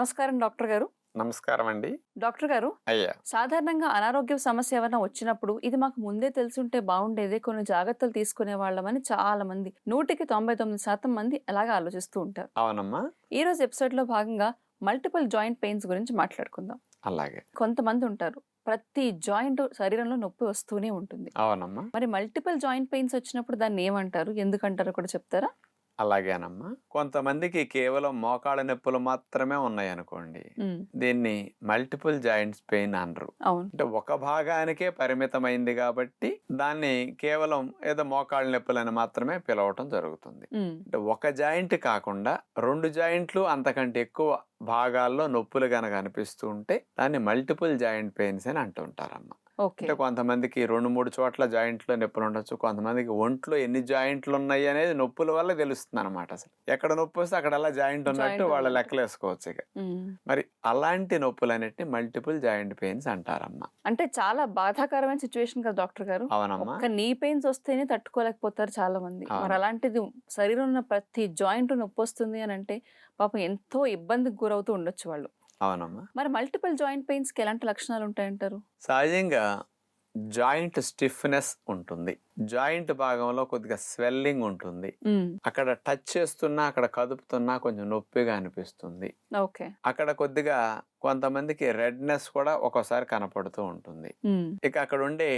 నమస్కారం డాక్టర్ గారు. నమస్కారం అండి డాక్టర్ గారు అయ్యా. సాధారణంగా అనారోగ్య సమస్య ఏమైనా వచ్చినప్పుడు ఇది మాకు ముందే తెలుసుంటే బాగుండేదే కొన్ని జాగ్రత్తలు తీసుకునే వాళ్ళమని చాలా మంది నూటికి తొంభై తొమ్మిది శాతం మంది అలాగే ఆలోచిస్తూ ఉంటారు. అవునమ్మా. ఈ రోజు ఎపిసోడ్లో భాగంగా మల్టిపుల్ జాయింట్ పెయిన్స్ గురించి మాట్లాడుకుందాం. అలాగే. కొంతమంది ఉంటారు ప్రతి జాయింట్ శరీరంలో నొప్పి వస్తూనే ఉంటుంది. అవునమ్మా. మరి మల్టిపుల్ జాయింట్ పెయిన్స్ వచ్చినప్పుడు దాన్ని ఏమంటారు? ఎందుకంటారో కూడా చెప్తారా? అలాగేనమ్మా. కొంతమందికి కేవలం మోకాళ్ళ నొప్పులు మాత్రమే ఉన్నాయి అనుకోండి దీన్ని మల్టిపుల్ జాయింట్స్ పెయిన్ అనరు. అంటే ఒక భాగానికే పరిమితమైంది కాబట్టి దాన్ని కేవలం ఏదో మోకాళ్ళ నొప్పులని మాత్రమే పిలవటం జరుగుతుంది. అంటే ఒక జాయింట్ కాకుండా రెండు జాయింట్లు అంతకంటే ఎక్కువ భాగాల్లో నొప్పులు గనక అనిపిస్తూ ఉంటే దాన్ని మల్టిపుల్ జాయింట్ పెయిన్స్ అని అంటుంటారమ్మా. అంటే కొంతమందికి రెండు మూడు చోట్ల జాయింట్లో నొప్పులు ఉండొచ్చు కొంతమందికి ఒంట్లో ఎన్ని జాయింట్లు ఉన్నాయి అనేది నొప్పుల వల్ల తెలుస్తుంది అనమాట అసలు. ఎక్కడ నొప్పి వస్తే అక్కడ అలా జాయింట్ ఉన్నట్టు వాళ్ళ. లెక్కలు వేసుకోవచ్చు ఇక. మరి అలాంటి నొప్పులు అనేటివి మల్టిపుల్ జాయింట్ పెయిన్స్ అంటారమ్మా. అంటే చాలా బాధాకరమైన సిచ్యువేషన్ కదా డాక్టర్ గారు. అవునమ్మా. నీ పెయిన్స్ వస్తేనే తట్టుకోలేకపోతారు చాలా మంది. మరి అలాంటిది శరీరం ఉన్న ప్రతి జాయింట్ నొప్పి వస్తుంది అని అంటే పాపం ఎంతో ఇబ్బందికి గురవుతూ ఉండొచ్చు వాళ్ళు. అవునమ్మా. మరి మల్టిపుల్ జాయింట్ పెయిన్స్కి ఎలాంటి లక్షణాలు ఉంటాయంటారు? సహజంగా జాయింట్ స్టిఫ్నెస్ ఉంటుంది. జాయింట్ భాగంలో కొద్దిగా స్వెల్లింగ్ ఉంటుంది. అక్కడ టచ్ చేస్తున్నా అక్కడ కదుపుతున్నా కొంచెం నొప్పిగా అనిపిస్తుంది. ఓకే. అక్కడ కొద్దిగా కొంతమందికి రెడ్నెస్ కూడా ఒక్కోసారి కనపడుతూ ఉంటుంది. ఇక అక్కడ ఉండే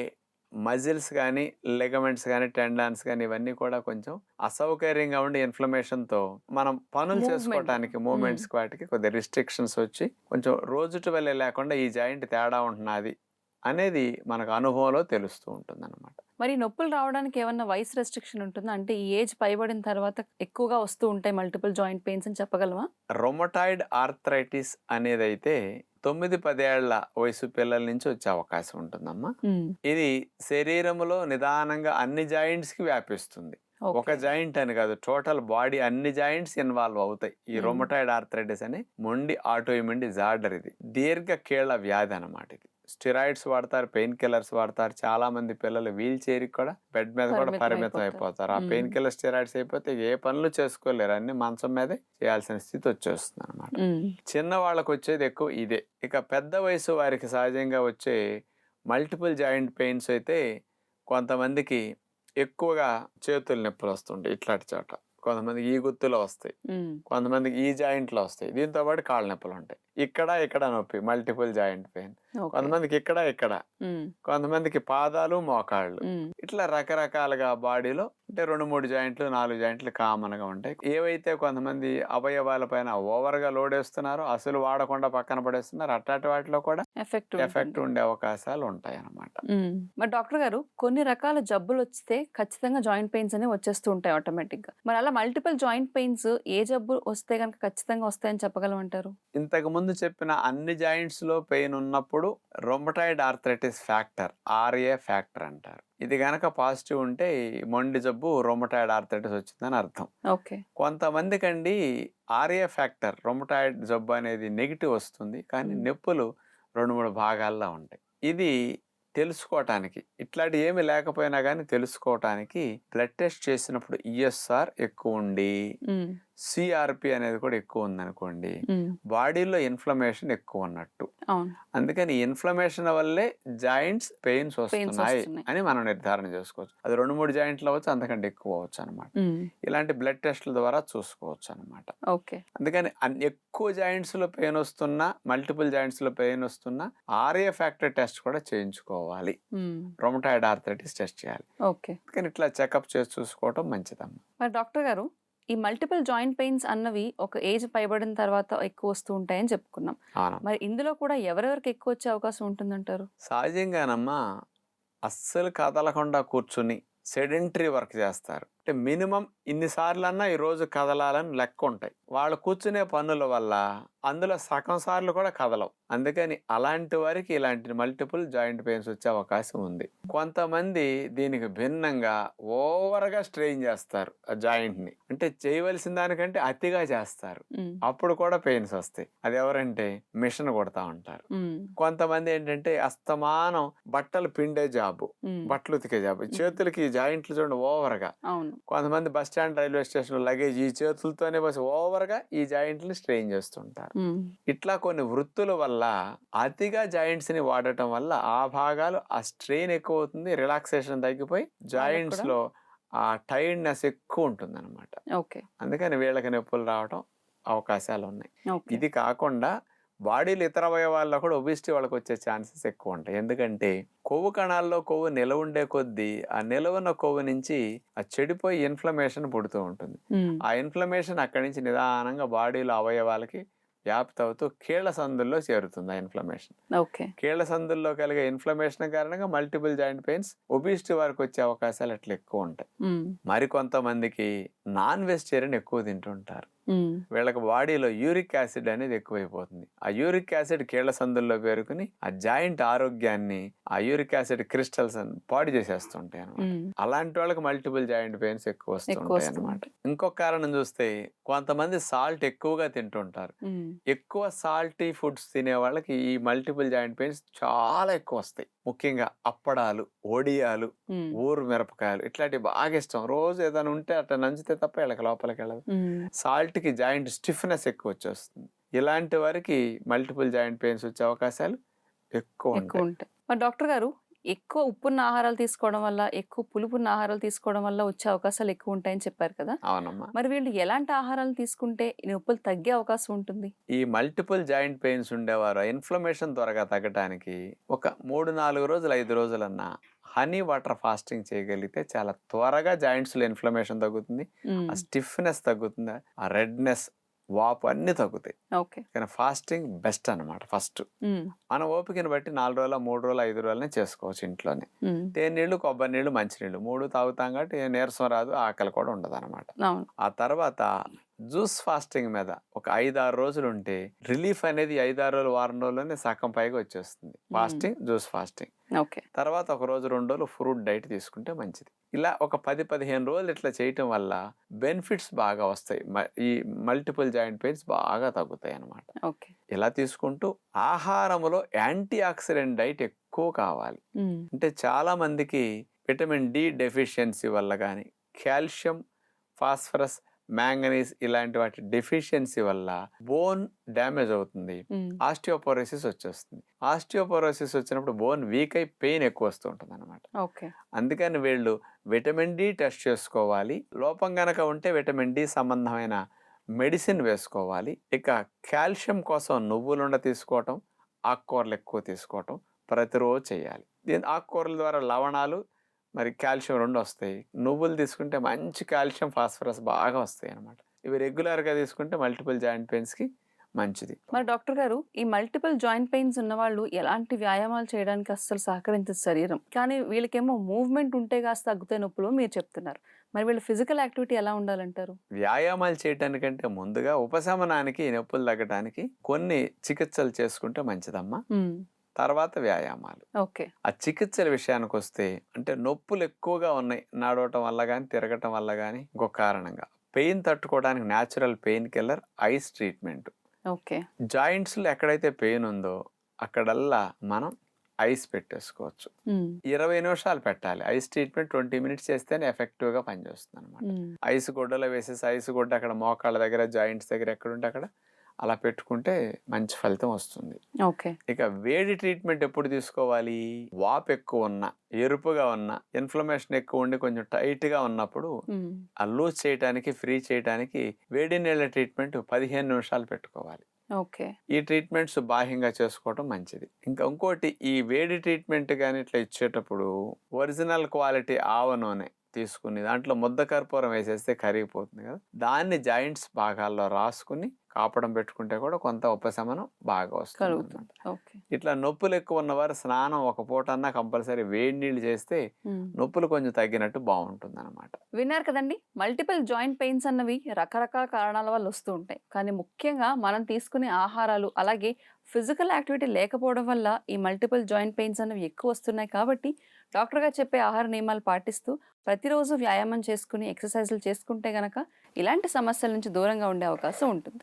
మజిల్స్ కానీ లెగమెంట్స్ కానీ టెండాన్స్ కానీ ఇవన్నీ కూడా కొంచెం అసౌకర్యంగా ఉండే ఇన్ఫ్లమేషన్తో మనం పనులు. చేసుకోవటానికి మూమెంట్స్ వాటికి కొద్దిగా రిస్ట్రిక్షన్స్ వచ్చి కొంచెం రోజుటి వల్లే లేకుండా ఈ జాయింట్ తేడా ఉంటున్నది అనేది మనకు అనుభవంలో తెలుస్తూ ఉంటుంది అనమాట మరి నొప్పులు రావడానికి ఏమన్నా వయసు రెస్ట్రిక్షన్ ఉంటుందా? అంటే ఈ ఏజ్ పైబడిన తర్వాత ఎక్కువగా వస్తూ ఉంటాయి మల్టిపుల్ జాయింట్ పెయిన్స్ అని చెప్పగలమా రొమటాయిడ్ ఆర్థరైటిస్ అనేది అయితే తొమ్మిది పదేళ్ళ వయసు పిల్లల నుంచి వచ్చే అవకాశం ఉంటుందమ్మా. ఇది శరీరంలో నిదానంగా అన్ని జాయింట్స్కి వ్యాపిస్తుంది. ఒక జాయింట్ అని కాదు టోటల్ బాడీ అన్ని జాయింట్స్ ఇన్వాల్వ్ అవుతాయి. ఈ. రొమటాయిడ్ ఆర్థరైటిస్ అని మొండి ఆటోఇమ్యూన్ డిజార్డర్ ఇది. దీర్ఘ కీళ్ళ వ్యాధి అన్నమాట ఇది. స్టిరాయిడ్స్ వాడతారు పెయిన్ కిల్లర్స్ వాడతారు. చాలా మంది పిల్లలు వీల్ చైర్ కూడా బెడ్ మీద కూడా పరిమితం అయిపోతారు. ఆ. పెయిన్ కిల్లర్ స్టిరాయిడ్స్ అయిపోతే ఏ పనులు చేసుకోలేరు. అన్ని మంచం మీదే చేయాల్సిన స్థితి వచ్చేస్తుంది అనమాట చిన్న వాళ్ళకు వచ్చేది ఎక్కువ ఇదే. ఇక పెద్ద వయసు వారికి సహజంగా వచ్చే మల్టిపుల్ జాయింట్ పెయిన్స్ అయితే కొంతమందికి ఎక్కువగా చేతులు నొప్పులు వస్తుంటాయి ఇట్లాంటి చోట. కొంతమందికి ఈ గుత్తులో వస్తాయి. కొంతమందికి ఈ జాయింట్లో వస్తాయి. దీంతో పాటు కాళ్ళ నొప్పులు ఉంటాయి. ఇక్కడ ఇక్కడ నొప్పి మల్టిపుల్ జాయింట్ పెయిన్. కొంతమందికి ఇక్కడ ఇక్కడ. కొంతమందికి పాదాలు మోకాళ్ళు. ఇట్లా రకరకాలుగా బాడీలో అంటే రెండు మూడు జాయింట్లు నాలుగు జాయింట్లు కామన్గా ఉంటాయి. ఏవైతే కొంతమంది అవయవాల పైన ఓవర్గా లోడ్ వేస్తున్నారో అసలు వాడకుండా పక్కన పడేస్తున్నారు అట్లాంటి వాటిలో కూడా ఎఫెక్ట్ ఎఫెక్ట్. ఉండే అవకాశాలు ఉంటాయి అన్నమాట ఉమ్, మరి డాక్టర్ గారు కొన్ని రకాల జబ్బులు వస్తే ఖచ్చితంగా జాయింట్ పెయిన్స్ అనేవి వచ్చేస్తూ ఉంటాయి ఆటోమేటిక్గా. మరి అలా మల్టిపుల్ జాయింట్ పెయిన్స్ ఏ జబ్బు వస్తే కనుక ఖచ్చితంగా వస్తాయని చెప్పగలమంటారు? ఇంతకు ముందు చెప్పిన అన్ని జాయింట్స్లో పెయిన్ ఉన్నప్పుడు rheumatoid arthritis factor RA factor అంటారు. ఇది గనక పాజిటివ్ ఉంటే మొండి జబ్బు రొమటాయిడ్ ఆర్థరైటిస్ వచ్చిందని అర్థం. ఓకే. కొంతమందికండి ఆర్ఏ ఫ్యాక్టర్ రొమటాయిడ్ జబ్బు అనేది నెగిటివ్ వస్తుంది కానీ. నొప్పులు రెండు మూడు భాగాల్లో ఉంటాయి. ఇది తెలుసుకోవటానికి ఇట్లాంటి ఏమి లేకపోయినా కానీ తెలుసుకోవటానికి బ్లడ్ టెస్ట్ చేసినప్పుడు ఈఎస్ఆర్ ఎక్కువ ఉండి సిఆర్పి అనేది కూడా ఎక్కువ ఉందనుకోండి బాడీలో ఇన్ఫ్లమేషన్ ఎక్కువ ఉన్నట్టు. అవును. అందుకని ఇన్ఫ్లమేషన్ వల్లే జాయింట్స్ పెయిన్స్ వస్తున్నాయి. అని మనం నిర్ధారణ చేసుకోవచ్చు. అది రెండు మూడు జాయింట్లు అవ్వచ్చు అంతకంటే ఎక్కువ అవ్వచ్చు అనమాట ఇలాంటి బ్లడ్ టెస్ట్ల ద్వారా చూసుకోవచ్చు అనమాట ఓకే. అందుకని అన్ని ఎక్కువ జాయింట్స్లో పెయిన్ వస్తున్నా మల్టిపుల్ జాయింట్స్లో పెయిన్ వస్తున్నా ఆర్ఏ ఫ్యాక్టర్ టెస్ట్ కూడా చేయించుకోవాలి. రొమటాయిడ్ ఆర్థరైటిస్ టెస్ట్ చేయాలి. ఓకే. అందుకని ఇట్లా చెకప్ చేసి చూసుకోవటం మంచిదమ్మా. మరి డాక్టర్ గారు ఈ మల్టిపుల్ జాయింట్ పెయిన్స్ అన్నవి ఒక ఏజ్ పైబడిన తర్వాత ఎక్కువ వస్తూ ఉంటాయని చెప్పుకున్నాం. మరి ఇందులో కూడా ఎవరెవరికి ఎక్కువ వచ్చే అవకాశం ఉంటుందంటారు? సహజంగానమ్మా అస్సలు కదలకుండా కూర్చుని సెడెంటరీ వర్క్ చేస్తారు. అంటే మినిమం ఇన్నిసార్లు అన్నా ఈ రోజు కదలాలని లెక్క ఉంటాయి వాళ్ళు కూర్చునే పనుల వల్ల అందులో సగం సార్లు కూడా కదలవు. అందుకని అలాంటి వారికి ఇలాంటి మల్టిపుల్ జాయింట్ పెయిన్స్ వచ్చే అవకాశం ఉంది. కొంతమంది దీనికి భిన్నంగా ఓవర్గా స్ట్రెయిన్ చేస్తారు ఆ జాయింట్ని అంటే చేయవలసిన దానికంటే అతిగా చేస్తారు. అప్పుడు కూడా పెయిన్స్ వస్తాయి. అది ఎవరంటే మిషన్ కొడతా ఉంటారు. కొంతమంది ఏంటంటే అస్తమానం బట్టలు పిండే జాబు. బట్టలు ఉతికే జాబు. చేతులకి జాయింట్లు చూడండి ఓవర్ కొంతమంది bus stand railway station luggage ఈ చేతులతోనే బస్ ఓవర్గా ఈ జాయింట్ని స్ట్రెయిన్ చేస్తుంటారు. ఇట్లా కొన్ని వృత్తుల వల్ల అతిగా జాయింట్స్ని వాడటం వల్ల ఆ భాగాలు ఆ స్ట్రెయిన్ ఎక్కువ అవుతుంది రిలాక్సేషన్ తగ్గిపోయి జాయింట్స్లో ఆ టైర్డ్నెస్ ఎక్కువ ఉంటుంది అనమాట అందుకని వీళ్ళకి నొప్పులు రావడం అవకాశాలు ఉన్నాయి ఇది కాకుండా బాడీలో ఇతర అవయవాల్లో కూడా ఒబిసిటీ వాళ్ళకి వచ్చే ఛాన్సెస్ ఎక్కువ ఉంటాయి. ఎందుకంటే కొవ్వు కణాల్లో కొవ్వు నిలవ ఉండే కొద్దీ ఆ నిలవున్న కొవ్వు నుంచి ఆ చెడిపోయి ఇన్ఫ్లమేషన్ పుడుతూ ఉంటుంది. ఆ ఇన్ఫ్లమేషన్ అక్కడి నుంచి నిదానంగా బాడీలో అవయవాలకి వ్యాప్తి అవుతూ కీళ్ళ సందుల్లో చేరుతుంది ఆ ఇన్ఫ్లమేషన్ కీళ్ళ సందుల్లో కలిగే ఇన్ఫ్లమేషన్ కారణంగా మల్టిపుల్ జాయింట్ పెయిన్స్ ఒబిసిటీ వరకు వచ్చే అవకాశాలు అట్లా ఎక్కువ ఉంటాయి. ఉమ్, మరి కొంతమందికి నాన్ వెజిటేరియన్ ఎక్కువ తింటుంటారు. వీళ్ళకి బాడీలో యూరిక్ యాసిడ్ అనేది ఎక్కువైపోతుంది. ఆ యూరిక్ యాసిడ్ కీళ్ళ సందుల్లో పేరుకుని ఆ జాయింట్ ఆరోగ్యాన్ని ఆ యూరిక్ యాసిడ్ క్రిస్టల్స్ పాడు చేసేస్తుంటాయి అనమాట అలాంటి వాళ్ళకి మల్టిపుల్ జాయింట్ పెయిన్స్ ఎక్కువ వస్తుంటాయి వస్తూ అనమాట. ఇంకొక కారణం చూస్తే కొంతమంది సాల్ట్ ఎక్కువగా తింటుంటారు. ఎక్కువ సాల్టీ ఫుడ్స్ తినే వాళ్ళకి ఈ మల్టిపుల్ జాయింట్ పెయిన్స్ చాలా ఎక్కువ వస్తాయి. ముఖ్యంగా అప్పడాలు ఒడియాలు ఊరు మిరపకాయలు ఇట్లాంటివి బాగా ఇష్టం. రోజు ఏదైనా ఉంటే అట్లా నంచితే తప్ప వీళ్ళకి లోపలికి వెళ్ళదు. సాల్ట్కి జాయింట్ స్టిఫ్నెస్ ఎక్కువ వచ్చేస్తుంది ఇలాంటి వారికి మల్టిపుల్ జాయింట్ పెయిన్స్ వచ్చే అవకాశాలు ఎక్కువ ఉంటాయి. ఉంటాయి. మరి డాక్టర్ గారు ఎక్కువ ఉప్పున్న ఆహారాలు తీసుకోవడం వల్ల ఎక్కువ పులుపున్న ఆహారాలు తీసుకోవడం వల్ల వచ్చే అవకాశాలు ఎక్కువ ఉంటాయని చెప్పారు కదా! అవునమ్మా. మరి వీళ్ళు ఎలాంటి ఆహారాలు తీసుకుంటే నొప్పులు తగ్గే అవకాశం ఉంటుంది? ఈ మల్టిపుల్ జాయింట్ పెయిన్స్ ఉండేవారు. ఇన్ఫ్లమేషన్ త్వరగా తగ్గడానికి ఒక మూడు నాలుగు రోజులు ఐదు రోజులన్నా హనీ వాటర్ ఫాస్టింగ్ చేయగలిగితే చాలా త్వరగా జాయింట్స్లో ఇన్ఫ్లమేషన్ తగ్గుతుంది. ఆ స్టిఫ్నెస్ తగ్గుతుంది. ఆ రెడ్నెస్ వాపు అన్నీ తగ్గుతాయి. ఓకే. కానీ ఫాస్టింగ్ బెస్ట్ అన్నమాట ఫస్ట్. మన ఓపికని బట్టి నాలుగు రోజుల మూడు రోజులు ఐదు రోజులనే చేసుకోవచ్చు ఇంట్లోనే. ఉమ్, తేనీళ్ళు కొబ్బరి నీళ్ళు మంచినీళ్ళు మూడు తాగుతాం కాబట్టి నీరసం రాదు ఆకలి కూడా ఉండదు అనమాట ఆ తర్వాత జ్యూస్ ఫాస్టింగ్ మీద ఒక ఐదు ఆరు రోజులు ఉంటే రిలీఫ్ అనేది ఐదు ఆరు రోజులు వారం రోజుల్లోనే సగం పైగా వచ్చేస్తుంది. Fasting juice fasting. ఓకే. తర్వాత ఒక రోజు రెండు రోజులు ఫ్రూట్ డైట్ తీసుకుంటే మంచిది. ఇలా ఒక పది పదిహేను రోజులు ఇట్లా చేయటం వల్ల బెనిఫిట్స్ బాగా వస్తాయి. ఈ మల్టిపుల్ జాయింట్ పెయిన్స్ బాగా తగ్గుతాయి అన్నమాట. ఓకే. ఇలా తీసుకుంటూ ఆహారంలో యాంటీ ఆక్సిడెంట్ డైట్ ఎక్కువ కావాలి. అంటే చాలా మందికి విటమిన్ డి డెఫిషియన్సీ వల్ల కానీ కాల్షియం ఫాస్ఫరస్ మ్యాంగనీస్ ఇలాంటి వాటి డెఫిషియన్సీ వల్ల బోన్ డ్యామేజ్ అవుతుంది. ఆస్టియోపోరోసిస్ వచ్చేస్తుంది. ఆస్టియోపోరోసిస్ వచ్చినప్పుడు బోన్ వీక్ అయి పెయిన్ ఎక్కువ వస్తూ ఉంటుంది అనమాట ఓకే. అందుకని వీళ్ళు విటమిన్ డి టెస్ట్ చేసుకోవాలి. లోపం గనక ఉంటే విటమిన్ డి సంబంధమైన మెడిసిన్ వేసుకోవాలి. ఇక కాల్షియం కోసం నువ్వులుండ తీసుకోవటం ఆకుకూరలు ఎక్కువ తీసుకోవటం ప్రతిరోజు చేయాలి. దీని ఆకుకూరల ద్వారా లవణాలు మరి కాల్షియం రెండు వస్తాయి. నువ్వులు తీసుకుంటే మంచి కాల్షియం ఫాస్ఫరస్ బాగా వస్తాయి అన్నమాట. ఇవి రెగ్యులర్గా తీసుకుంటే మల్టిపుల్ జాయింట్ పెయిన్స్కి మంచిది. మరి డాక్టర్ గారు ఈ మల్టిపుల్ జాయింట్ పెయిన్స్ ఉన్న వాళ్ళు ఎలాంటి వ్యాయామాలు చేయడానికి అస్సలు సహకరించదు శరీరం. కానీ వీళ్ళకేమో మూవ్మెంట్ ఉంటే కాస్త తగ్గుతాయి నొప్పులు మీరు చెప్తున్నారు. మరి వీళ్ళ ఫిజికల్ యాక్టివిటీ ఎలా ఉండాలంటారు? వ్యాయామాలు చేయటానికంటే ముందుగా ఉపశమనానికి నొప్పులు తగ్గడానికి కొన్ని చికిత్సలు చేసుకుంటే మంచిదమ్మా. తర్వాత వ్యాయామాలు. ఓకే. ఆ చికిత్సల విషయానికి వస్తే అంటే నొప్పులు ఎక్కువగా ఉన్నాయి. నడవటం వల్ల కానీ తిరగటం వల్ల కానీ ఇంకొక కారణంగా. Pain తట్టుకోవడానికి natural pain killer ice treatment. Okay. జాయింట్స్లో ఎక్కడైతే పెయిన్ ఉందో అక్కడల్లా మనం ఐస్ పెట్టేసుకోవచ్చు. ఇరవై నిమిషాలు పెట్టాలి. ఐస్ ట్రీట్మెంట్ ట్వంటీ మినిట్స్ చేస్తేనే ఎఫెక్టివ్గా పనిచేస్తుంది అనమాట ఐస్ గుడ్డలో వేసేసి ఐస్ గుడ్డ అక్కడ మోకాళ్ళ దగ్గర జాయింట్స్ దగ్గర ఎక్కడుంటే అక్కడ అలా పెట్టుకుంటే మంచి ఫలితం వస్తుంది. ఓకే. ఇక వేడి ట్రీట్మెంట్ ఎప్పుడు తీసుకోవాలి? వాపు ఎక్కువ ఉన్న ఎరుపుగా ఉన్న ఇన్ఫ్లమేషన్ ఎక్కువ ఉండి కొంచెం టైట్గా ఉన్నప్పుడు ఆ లూజ్ చేయడానికి ఫ్రీ చేయడానికి వేడి నీళ్ళ ట్రీట్మెంట్ పదిహేను నిమిషాలు పెట్టుకోవాలి. ఓకే. ఈ ట్రీట్మెంట్స్ బాహ్యంగా చేసుకోవడం మంచిది. ఇంకా ఇంకోటి ఈ వేడి ట్రీట్మెంట్ కానీ ఇట్లా ఇచ్చేటప్పుడు ఒరిజినల్ క్వాలిటీ ఆవ నూనె తీసుకుని దాంట్లో ముద్ద కర్పూరం వేసేస్తే కరిగిపోతుంది కదా. దాన్ని జాయింట్స్ భాగాల్లో రాసుకుని కాపడం పెట్టుకుంటే కూడా కొంత ఉపశమనం బాగా వస్తుంది ఇట్లా నొప్పులు ఎక్కువ ఉన్నవారు స్నానం ఒక పూట అన్నా కంపల్సరీ వేడి నీళ్ళు చేస్తే. నొప్పులు కొంచెం తగ్గినట్టు బాగుంటుంది అనమాట విన్నారు కదండి? మల్టిపుల్ జాయింట్ పెయిన్స్ అన్నవి రకరకాల కారణాల వల్ల వస్తూ ఉంటాయి. కానీ ముఖ్యంగా మనం తీసుకునే ఆహారాలు అలాగే ఫిజికల్ యాక్టివిటీ లేకపోవడం వల్ల ఈ మల్టిపుల్ జాయింట్ పెయిన్స్ అనేవి ఎక్కువ వస్తున్నాయి కాబట్టి డాక్టర్గా చెప్పే ఆహార నియమాలు పాటిస్తూ ప్రతిరోజు వ్యాయామం చేసుకుని ఎక్సర్సైజులు చేసుకుంటే గనక ఇలాంటి సమస్యల నుంచి దూరంగా ఉండే అవకాశం ఉంటుంది.